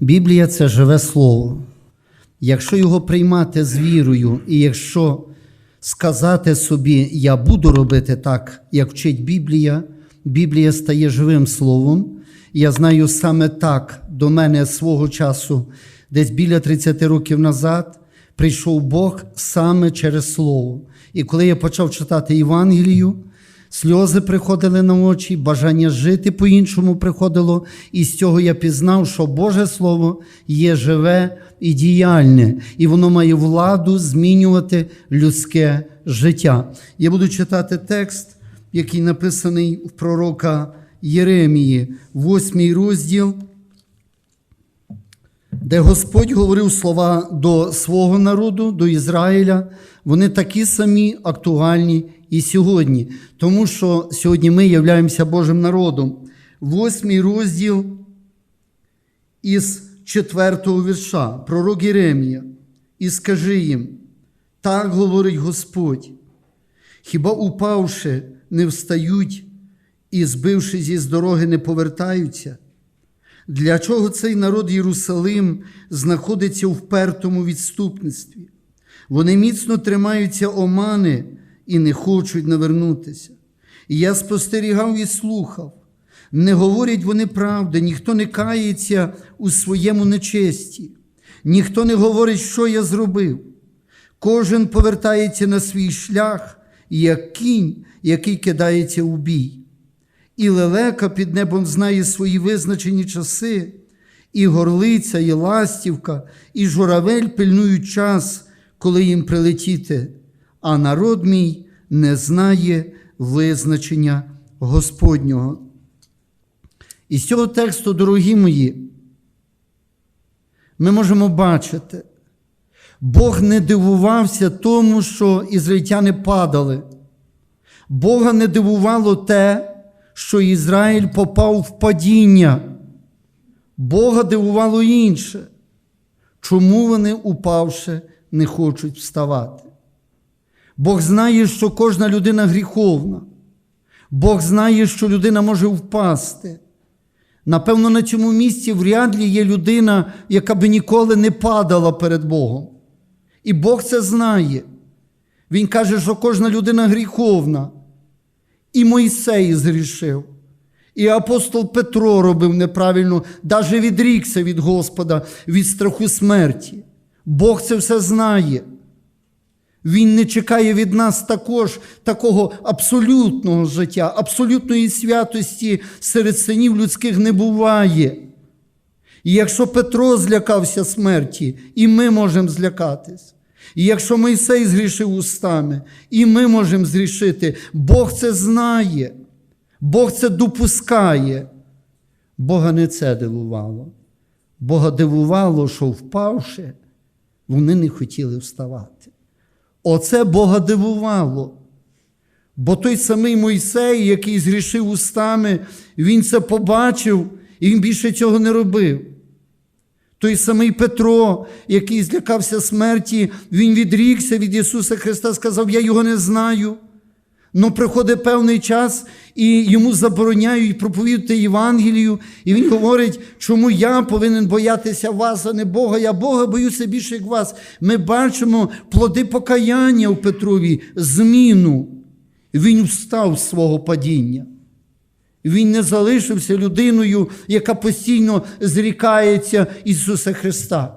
Біблія це живе слово. Якщо його приймати з вірою, і якщо сказати собі, я буду робити так, як вчить Біблія, Біблія стає живим словом. Я знаю саме так до мене свого часу, десь біля 30 років назад, прийшов Бог саме через Слово. І коли я почав читати Євангелію, сльози приходили на очі, бажання жити по-іншому приходило, і з цього я пізнав, що Боже Слово є живе і діяльне, і воно має владу змінювати людське життя. Я буду читати текст, який написаний в пророка Єремії, восьмий розділ, де Господь говорив слова до свого народу, до Ізраїля, вони такі самі актуальні і сьогодні, тому що сьогодні ми являємося Божим народом. Восьмий розділ із четвертого вірша, пророк Єремія, і скажи їм, так говорить Господь, хіба упавши, не встають і, збившись із дороги, не повертаються? Для чого цей народ Єрусалим знаходиться у впертому відступництві? Вони міцно тримаються омани і не хочуть навернутися. І я спостерігав і слухав. Не говорять вони правди, ніхто не кається у своєму нечесті, ніхто не говорить, що я зробив. Кожен повертається на свій шлях, як кінь, який кидається у бій. І лелека під небом знає свої визначені часи, і горлиця, і ластівка, і журавель пильнують час, коли їм прилетіти, а народ мій не знає визначення Господнього. І з цього тексту, дорогі мої, ми можемо бачити, Бог не дивувався тому, що ізраїльтяни падали. Бога не дивувало те, що Ізраїль попав в падіння. Бога дивувало інше. Чому вони, упавши, не хочуть вставати? Бог знає, що кожна людина гріховна. Бог знає, що людина може впасти. Напевно, на цьому місці вряд ли є людина, яка би ніколи не падала перед Богом. І Бог це знає. Він каже, що кожна людина гріховна. І Мойсей згрішив. І апостол Петро робив неправильно, навіть відрікся від Господа від страху смерті. Бог це все знає. Він не чекає від нас також такого абсолютного життя, абсолютної святості серед синів людських не буває. І якщо Петро злякався смерті, і ми можемо злякатись. І якщо Мойсей згрішив устами, і ми можемо згрішити, Бог це знає, Бог це допускає. Бога не це дивувало. Бога дивувало, що впавши, вони не хотіли вставати. Оце Бога дивувало. Бо той самий Мойсей, який згрішив устами, він це побачив і він більше цього не робив. Той самий Петро, який злякався смерті, він відрікся від Ісуса Христа, сказав: Я його не знаю. Но приходить певний час, і йому забороняють проповідати Євангелію, і він говорить, чому я повинен боятися вас, а не Бога. Я Бога боюся більше, як вас. Ми бачимо плоди покаяння у Петрові, зміну. Він встав з свого падіння. Він не залишився людиною, яка постійно зрікається Ісуса Христа.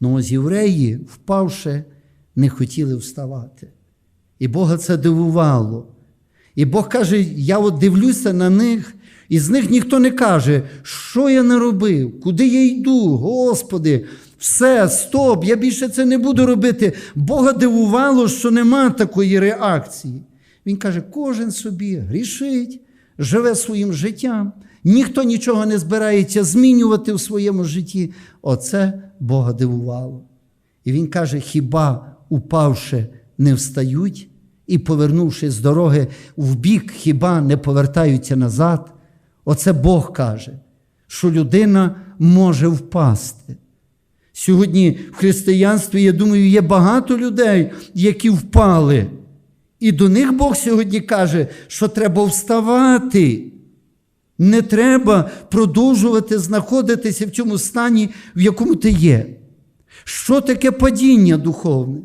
Ну ось євреї, впавши, не хотіли вставати. І Бога це дивувало. І Бог каже: я от дивлюся на них, і з них ніхто не каже, що я не робив, куди я йду, Господи, все, стоп, я більше це не буду робити. Бога дивувало, що нема такої реакції. Він каже, кожен собі грішить, живе своїм життям, ніхто нічого не збирається змінювати в своєму житті. Оце Бога дивувало. І він каже: хіба упавши, не встають і, повернувши з дороги в бік, хіба не повертаються назад? Оце Бог каже, що людина може впасти. Сьогодні в християнстві, я думаю, є багато людей, які впали. І до них Бог сьогодні каже, що треба вставати. Не треба продовжувати знаходитися в цьому стані, в якому ти є. Що таке падіння духовне?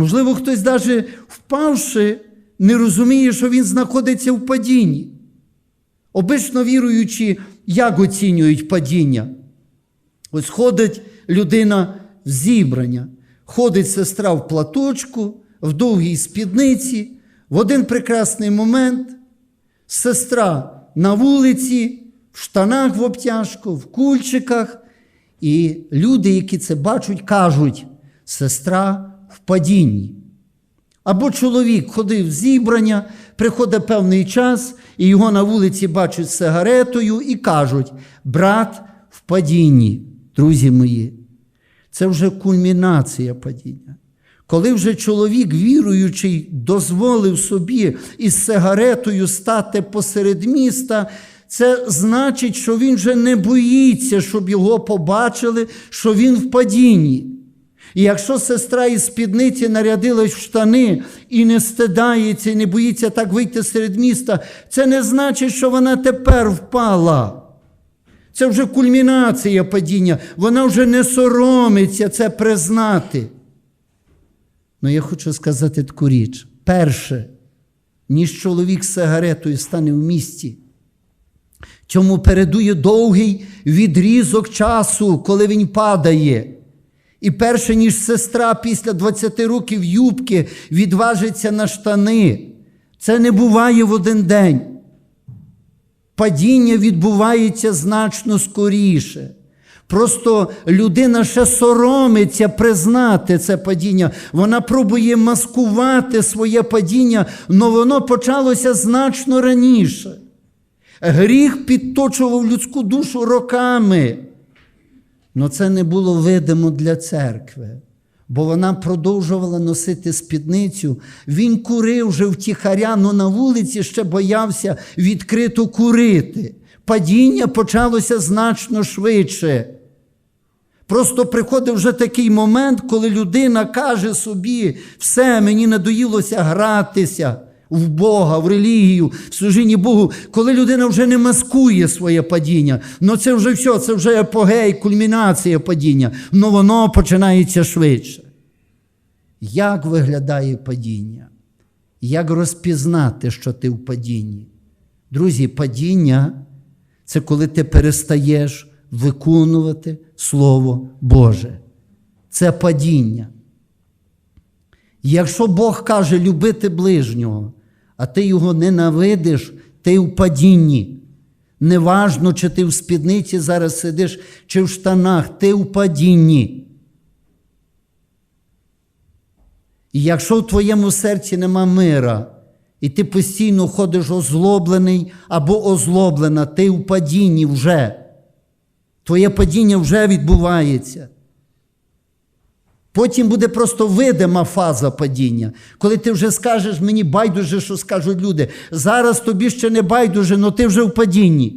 Можливо, хтось, навіть впавши, не розуміє, що він знаходиться в падінні. Обично віруючі, як оцінюють падіння? Ось ходить людина в зібрання, ходить сестра в платочку, в довгій спідниці. В один прекрасний момент сестра на вулиці, в штанах в обтяжку, в кульчиках. І люди, які це бачать, кажуть, сестра в падінні. Або чоловік ходив в зібрання, приходить певний час, і його на вулиці бачать з сигаретою і кажуть: брат в падінні, друзі мої. Це вже кульмінація падіння. Коли вже чоловік, віруючий, дозволив собі із сигаретою стати посеред міста, це значить, що він вже не боїться, щоб його побачили, що він в падінні. І якщо сестра із спідниці нарядилась в штани і не стидається, і не боїться так вийти серед міста, це не значить, що вона тепер впала. Це вже кульмінація падіння. Вона вже не соромиться це признати. Ну я хочу сказати таку річ. Перше, ніж чоловік з сигаретою стане в місті, цьому передує довгий відрізок часу, коли він падає. І перше, ніж сестра після 20 років юбки відважиться на штани, це не буває в один день. Падіння відбувається значно скоріше. Просто людина ще соромиться признати це падіння. Вона пробує маскувати своє падіння, але воно почалося значно раніше. Гріх підточував людську душу роками. Але це не було видимо для церкви, бо вона продовжувала носити спідницю. Він курив вже втіхаря, але на вулиці ще боявся відкрито курити. Падіння почалося значно швидше. Просто приходить вже такий момент, коли людина каже собі, все, мені надоїлося гратися в Бога, в релігію, в служінні Богу, коли людина вже не маскує своє падіння. Ну це вже все, це вже епогей, кульмінація падіння. Ну воно починається швидше. Як виглядає падіння? Як розпізнати, що ти в падінні? Друзі, падіння це коли ти перестаєш виконувати Слово Боже. Це падіння. Якщо Бог каже любити ближнього, а ти його ненавидиш, ти в падінні. Неважно, чи ти в спідниці зараз сидиш, чи в штанах, ти в падінні. І якщо в твоєму серці нема мира, і ти постійно ходиш озлоблений або озлоблена, ти в падінні вже. Твоє падіння вже відбувається. Потім буде просто видима фаза падіння, коли ти вже скажеш мені байдуже, що скажуть люди. Зараз тобі ще не байдуже, але ти вже в падінні.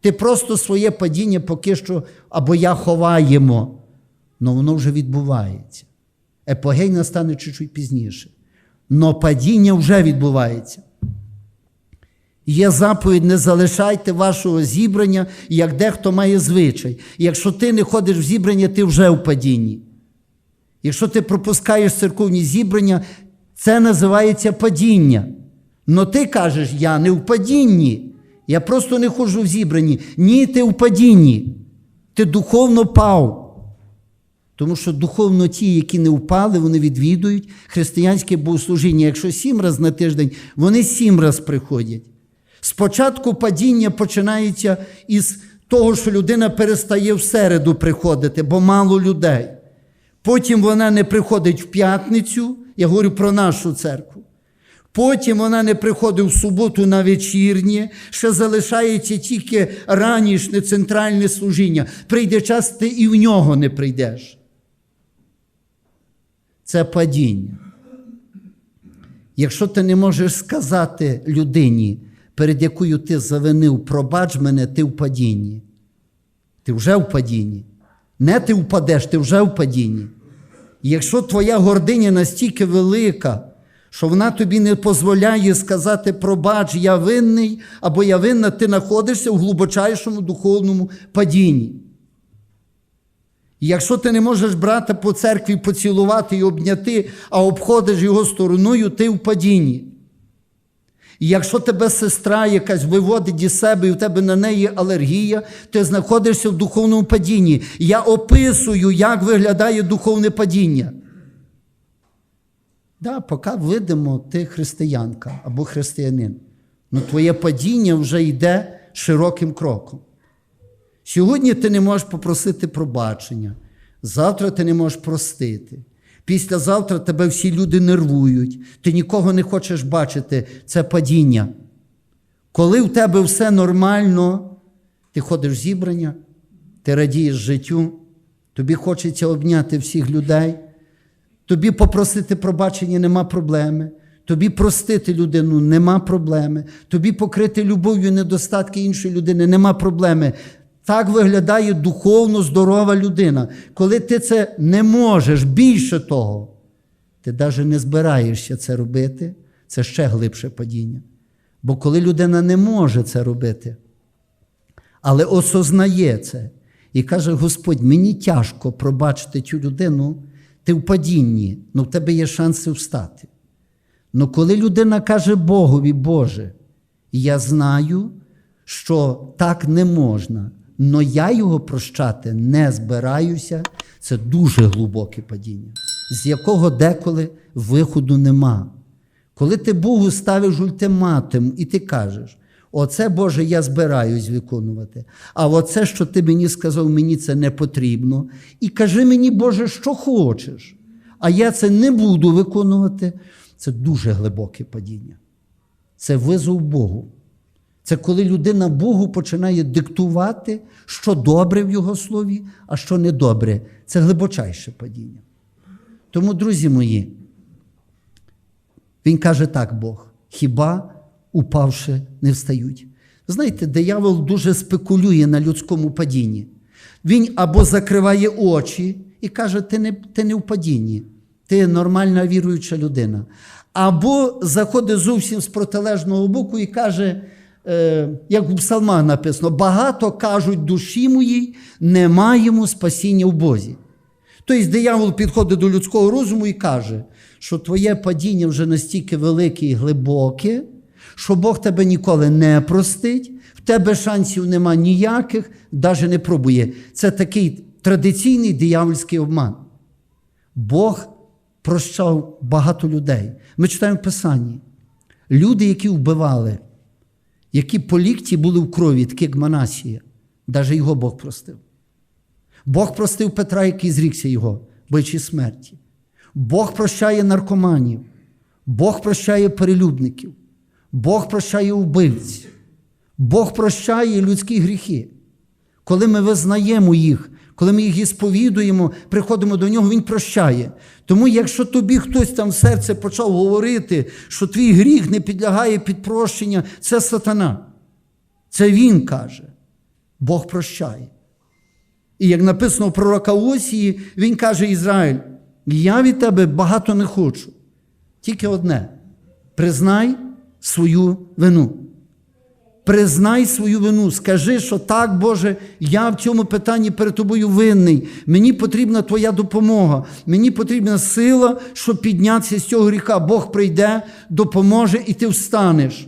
Ти просто своє падіння поки що або я ховаємо, але воно вже відбувається. Епогей настане чуть-чуть пізніше. Но падіння вже відбувається. Є заповідь, не залишайте вашого зібрання, як дехто має звичай. Якщо ти не ходиш в зібрання, ти вже в падінні. Якщо ти пропускаєш церковні зібрання, це називається падіння. Но ти кажеш, я не в падінні. Я просто не ходжу в зібранні. Ні, ти в падінні. Ти духовно пав. Тому що духовно ті, які не впали, вони відвідують християнське богослужіння. Якщо сім разів на тиждень, вони сім разів приходять. Спочатку падіння починається із того, що людина перестає в середу приходити, бо мало людей. Потім вона не приходить в п'ятницю, я говорю про нашу церкву. Потім вона не приходить в суботу на вечірнє, ще залишається тільки ранішнє центральне служіння. Прийде час, ти і в нього не прийдеш. Це падіння. Якщо ти не можеш сказати людині, перед якою ти завинив, пробач мене, ти в падінні. Ти вже в падінні. Не ти впадеш, ти вже в падінні. Якщо твоя гординя настільки велика, що вона тобі не дозволяє сказати пробач, я винний або я винна, ти знаходишся в глибочайшому духовному падінні. І якщо ти не можеш брата по церкві поцілувати і обняти, а обходиш його стороною, ти в падінні. І якщо тебе сестра якась виводить із себе, і в тебе на неї алергія, ти знаходишся в духовному падінні. Я описую, як виглядає духовне падіння. Да, поки видимо, ти християнка або християнин. Ну твоє падіння вже йде широким кроком. Сьогодні ти не можеш попросити пробачення, завтра ти не можеш простити. Післязавтра тебе всі люди нервують, ти нікого не хочеш бачити, це падіння. Коли в тебе все нормально, ти ходиш в зібрання, ти радієш життю, тобі хочеться обняти всіх людей, тобі попросити пробачення нема проблеми. Тобі простити людину нема проблеми. Тобі покрити любов'ю недостатки іншої людини нема проблеми. Так виглядає духовно здорова людина. Коли ти це не можеш, більше того, ти навіть не збираєшся це робити, це ще глибше падіння. Бо коли людина не може це робити, але осознає це і каже: Господь, мені тяжко пробачити цю людину, ти в падінні, але в тебе є шанси встати. Ну коли людина каже Богові, Боже, я знаю, що так не можна, але я його прощати не збираюся, це дуже глибоке падіння, з якого деколи виходу нема. Коли ти Богу ставиш ультиматум і ти кажеш, оце Боже, я збираюсь виконувати, а оце, що ти мені сказав, мені це не потрібно. І кажи мені, Боже, що хочеш, а я це не буду виконувати. Це дуже глибоке падіння. Це визов Богу. Це коли людина Богу починає диктувати, що добре в Його слові, а що недобре. Це глибочайше падіння. Тому, друзі мої, він каже так Бог: хіба упавши не встають? Знаєте, диявол дуже спекулює на людському падінні. Він або закриває очі і каже, ти не, ти не в падінні, ти нормальна віруюча людина. Або заходить зовсім з протилежного боку і каже, як у псалмах написано, багато кажуть душі моїй, не маємо спасіння в Бозі. Тобто диявол підходить до людського розуму і каже, що твоє падіння вже настільки велике і глибоке, що Бог тебе ніколи не простить, в тебе шансів нема ніяких, навіть не пробує. Це такий традиційний диявольський обман. Бог прощав багато людей. Ми читаємо в Писанні. Люди, які вбивали, які по лікті були в крові, такі як Манасія, навіть його Бог простив. Бог простив Петра, який зрікся його, боючи смерті. Бог прощає наркоманів, Бог прощає перелюбників, Бог прощає вбивців, Бог прощає людські гріхи. Коли ми визнаємо їх, коли ми їх ісповідуємо, приходимо до нього, Він прощає. Тому, якщо тобі хтось там в серце почав говорити, що твій гріх не підлягає під прощення, це сатана. Це він каже. Бог прощає. І як написано в пророка Осії, він каже Ізраїль: я від тебе багато не хочу. Тільки одне: признай свою вину. Признай свою вину, скажи, що так, Боже, я в цьому питанні перед тобою винний. Мені потрібна Твоя допомога. Мені потрібна сила, щоб піднятися з цього гріха. Бог прийде, допоможе, і ти встанеш.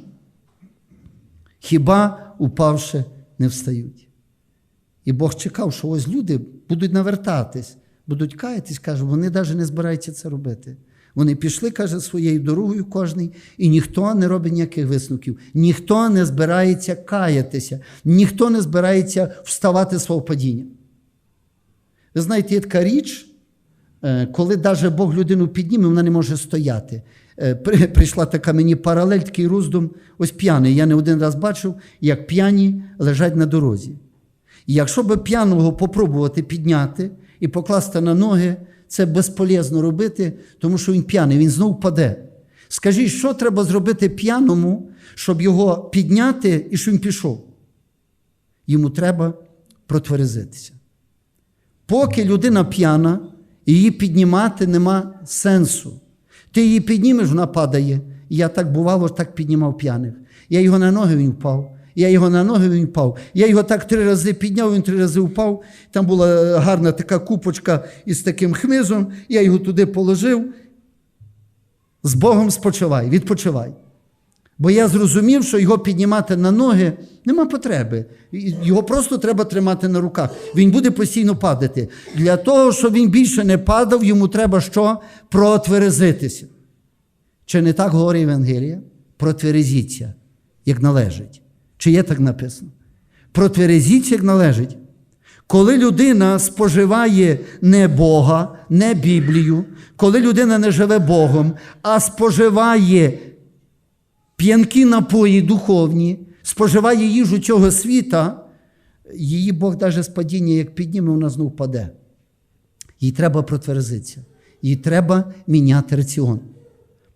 Хіба упавши, не встають? І Бог чекав, що ось люди будуть навертатись, будуть каятись, каже, вони навіть не збираються це робити. Вони пішли, каже, своєю дорогою кожний, і ніхто не робить ніяких висновків, ніхто не збирається каятися, ніхто не збирається вставати з свого падіння. Ви знаєте, є така річ, е, коли навіть Бог людину підніме, вона не може стояти. Е, прийшла така мені паралель, такий роздум, ось п'яний. Я не один раз бачив, як п'яні лежать на дорозі. І якщо би п'яного попробувати підняти і покласти на ноги, це безполезно робити, тому що він п'яний, він знову паде. Скажіть, що треба зробити п'яному, щоб його підняти і щоб він пішов? Йому треба протверезитися. Поки людина п'яна, її піднімати нема сенсу. Ти її піднімеш, вона падає. Я так бувало, так піднімав п'яних. Я його на ноги він впав. Я його на ноги він впав. Я його так три рази підняв, він три рази впав. Там була гарна така купочка із таким хмизом. Я його туди положив. З Богом спочивай, відпочивай. Бо я зрозумів, що його піднімати на ноги нема потреби. Його просто треба тримати на руках. Він буде постійно падати. Для того, щоб він більше не падав, йому треба що? Протверезитися. Чи не так говорить Євангелія? Протверезіться, як належить. Чи є так написано? Протверезіться, як належить. Коли людина споживає не Бога, не Біблію, коли людина не живе Богом, а споживає п'янкі напої духовні, споживає їжу цього світа, її Бог навіть з падіння, як підніме, вона знов впаде. Їй треба протверзитися. Їй треба міняти раціон.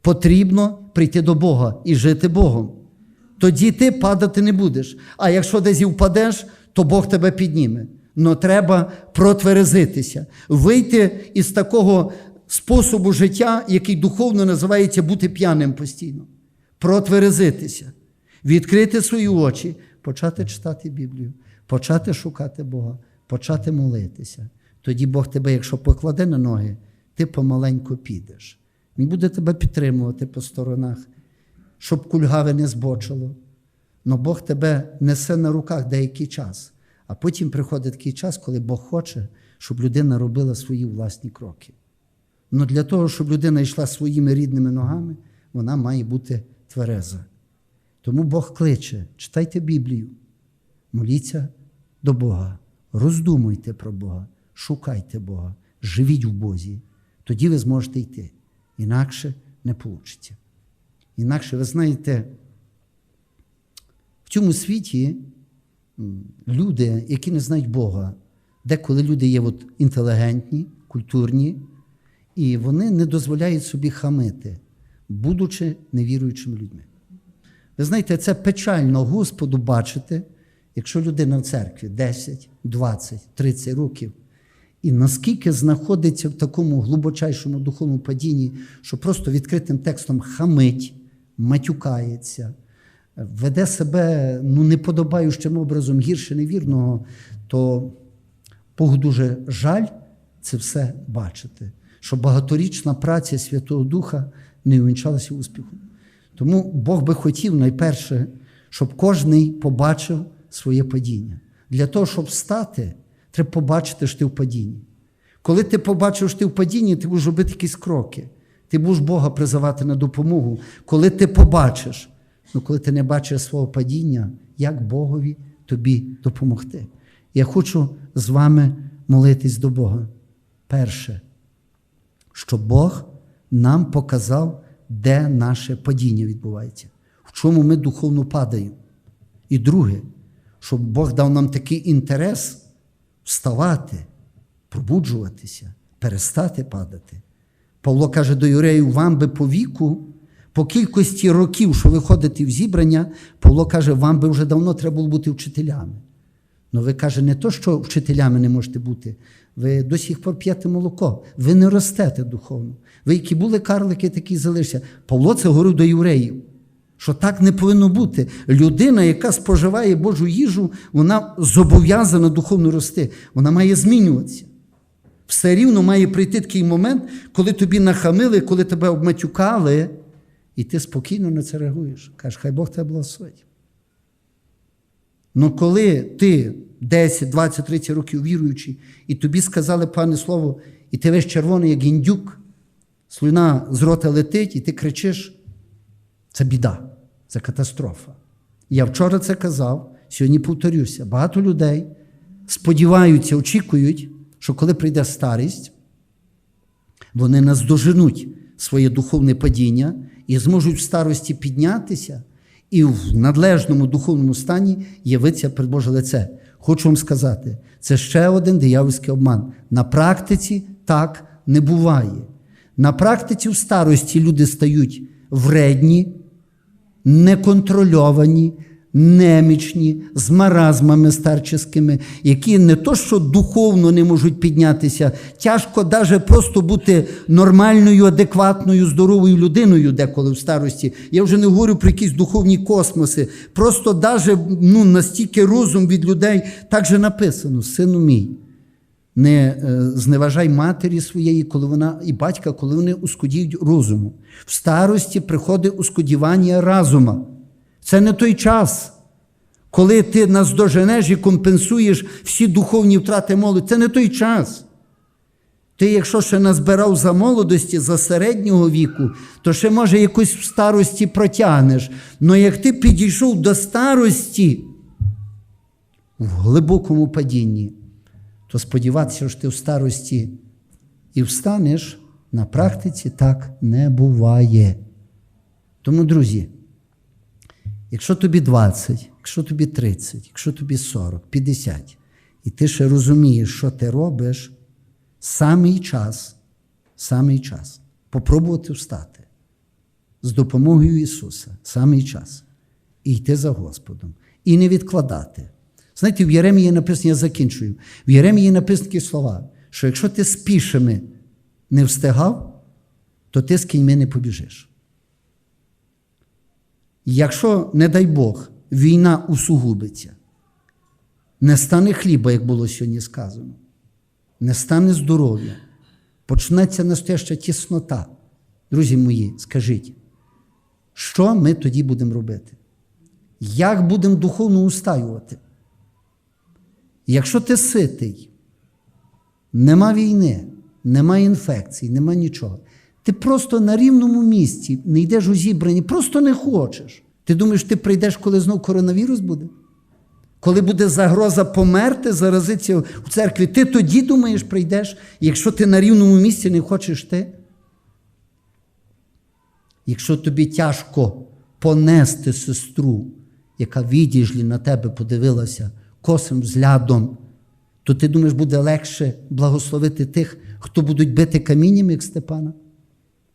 Потрібно прийти до Бога і жити Богом. Тоді ти падати не будеш. А якщо десь і впадеш, то Бог тебе підніме. Но треба протверезитися, вийти із такого способу життя, який духовно називається бути п'яним постійно. Протверезитися, відкрити свої очі, почати читати Біблію, почати шукати Бога, почати молитися. Тоді Бог тебе, якщо покладе на ноги, ти помаленьку підеш. Він буде тебе підтримувати по сторонах, щоб кульгаве не збочило. Но Бог тебе несе на руках деякий час. А потім приходить такий час, коли Бог хоче, щоб людина робила свої власні кроки. Но для того, щоб людина йшла своїми рідними ногами, вона має бути твереза. Тому Бог кличе, читайте Біблію, моліться до Бога, роздумуйте про Бога, шукайте Бога, живіть в Бозі. Тоді ви зможете йти. Інакше не вийде. Інакше, ви знаєте, в цьому світі люди, які не знають Бога, деколи люди є от інтелігентні, культурні, і вони не дозволяють собі хамити, будучи невіруючими людьми. Ви знаєте, це печально Господу бачити, якщо людина в церкві 10, 20, 30 років, і наскільки знаходиться в такому глибочайшому духовному падінні, що просто відкритим текстом хамить, матюкається, веде себе ну, неподобаючим образом гірше невірного, то Богу дуже жаль це все бачити, що багаторічна праця Святого Духа не увінчалася успіхом. Тому Бог би хотів найперше, щоб кожний побачив своє падіння. Для того, щоб встати, треба побачити, що ти в падінні. Коли ти побачив, що ти в падінні, ти будеш робити якісь кроки. Ти будеш Бога призивати на допомогу. Коли ти побачиш, ну коли ти не бачиш свого падіння, як Богові тобі допомогти. Я хочу з вами молитись до Бога. Перше, щоб Бог нам показав, де наше падіння відбувається, в чому ми духовно падаємо. І друге, щоб Бог дав нам такий інтерес вставати, пробуджуватися, перестати падати. Павло каже до юреїв, вам би по віку, по кількості років, що ви ходите в зібрання, Павло каже, вам би вже давно треба було бути вчителями. Ну ви каже, не то, що вчителями не можете бути, ви до сих пор п'єте молоко, ви не ростете духовно. Ви, які були карлики, такі залишаться. Павло це говорив до євреїв, що так не повинно бути. Людина, яка споживає Божу їжу, вона зобов'язана духовно рости, вона має змінюватися. Все рівно має прийти такий момент, коли тобі нахамили, коли тебе обматюкали, і ти спокійно на це реагуєш. Кажеш, хай Бог тебе благословить. Ну коли ти 10, 20, 30 років віруючий, і тобі сказали пане слово, і ти весь червоний, як індюк, слюна з рота летить, і ти кричиш, це біда, це катастрофа. Я вчора це казав, сьогодні повторюся. Багато людей сподіваються, очікують, що коли прийде старість, вони наздоженуть своє духовне падіння і зможуть в старості піднятися і в надлежному духовному стані явитися перед Боже лице. Хочу вам сказати, це ще один диявольський обман. На практиці так не буває. На практиці в старості люди стають вредні, неконтрольовані, немічні, з маразмами старческими, які не то, що духовно не можуть піднятися, тяжко навіть просто бути нормальною, адекватною, здоровою людиною деколи в старості. Я вже не говорю про якісь духовні космоси. Просто навіть ну, настільки розум від людей, так же написано, сину мій. Не е, зневажай матері своєї, коли вона і батька, коли вони ускудіють розуму. В старості приходить ускудівання разума. Це не той час, коли ти наздоженеш і компенсуєш всі духовні втрати молоді. Це не той час. Ти, якщо ще назбирав за молодості, за середнього віку, то ще, може, якось в старості протягнеш. Але як ти підійшов до старості в глибокому падінні, то сподіватися, що ти в старості і встанеш, на практиці так не буває. Тому, друзі, якщо тобі 20, якщо тобі 30, якщо тобі 40, 50, і ти ще розумієш, що ти робиш, самий час, самий час попробувати встати з допомогою Ісуса, самий час, і йти за Господом, і не відкладати. Знаєте, в Єремії написано, я закінчую. В Єремії написані такі слова, що якщо ти з пішими не встигав, то ти з кіньми не побіжиш. Якщо, не дай Бог, війна усугубиться, не стане хліба, як було сьогодні сказано, не стане здоров'я, почнеться настояща тіснота. Друзі мої, скажіть, що ми тоді будемо робити? Як будемо духовно устаювати? Якщо ти ситий, нема війни, нема інфекцій, нема нічого. Ти просто на рівному місці не йдеш у зібрані, просто не хочеш. Ти думаєш, ти прийдеш, коли знов коронавірус буде? Коли буде загроза померти, заразитися в церкві, ти тоді думаєш, прийдеш, якщо ти на рівному місці не хочеш ти? Якщо тобі тяжко понести сестру, яка відіжлі на тебе подивилася косим взглядом, то ти думаєш, буде легше благословити тих, хто будуть бити камінням, як Степана?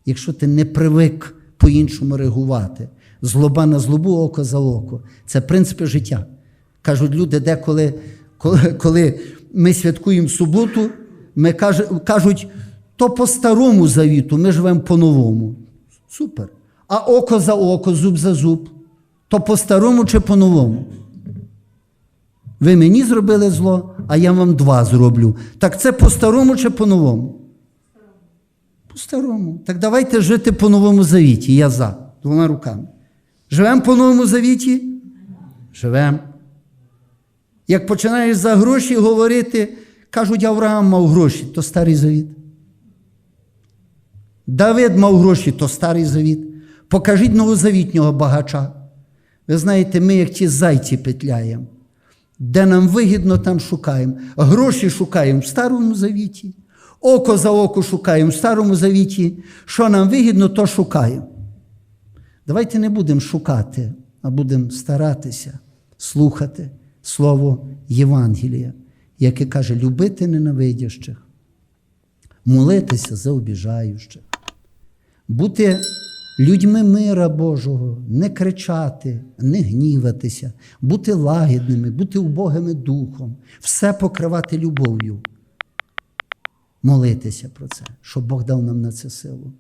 Якщо ти не привик по-іншому реагувати, злоба на злобу, око за око. Це принципи життя. Кажуть люди, деколи, коли, коли ми святкуємо суботу, ми кажуть, то по старому завіту, ми живемо по-новому. Супер. А око за око, зуб за зуб. То по старому чи по-новому? Ви мені зробили зло, а я вам два зроблю. Так це по старому чи по-новому? По-старому. Так давайте жити по новому завіті. Я за двома руками. Живемо по новому завіті? Живемо. Як починаєш за гроші говорити, кажуть, Авраам мав гроші, то старий завіт. Давид мав гроші, то старий завіт. Покажіть новозавітнього багача. Ви знаєте, ми, як ті зайці петляємо. Де нам вигідно, там шукаємо. Гроші шукаємо в старому завіті. Око за око шукаємо в старому завіті. Що нам вигідно, то шукаємо. Давайте не будемо шукати, а будемо старатися слухати Слово Євангелія, яке каже, любити ненавидящих, молитися за обіжаючих, бути людьми мира Божого, не кричати, не гніватися, бути лагідними, бути убогими духом, все покривати любов'ю. Молитися про це, щоб Бог дав нам на це силу.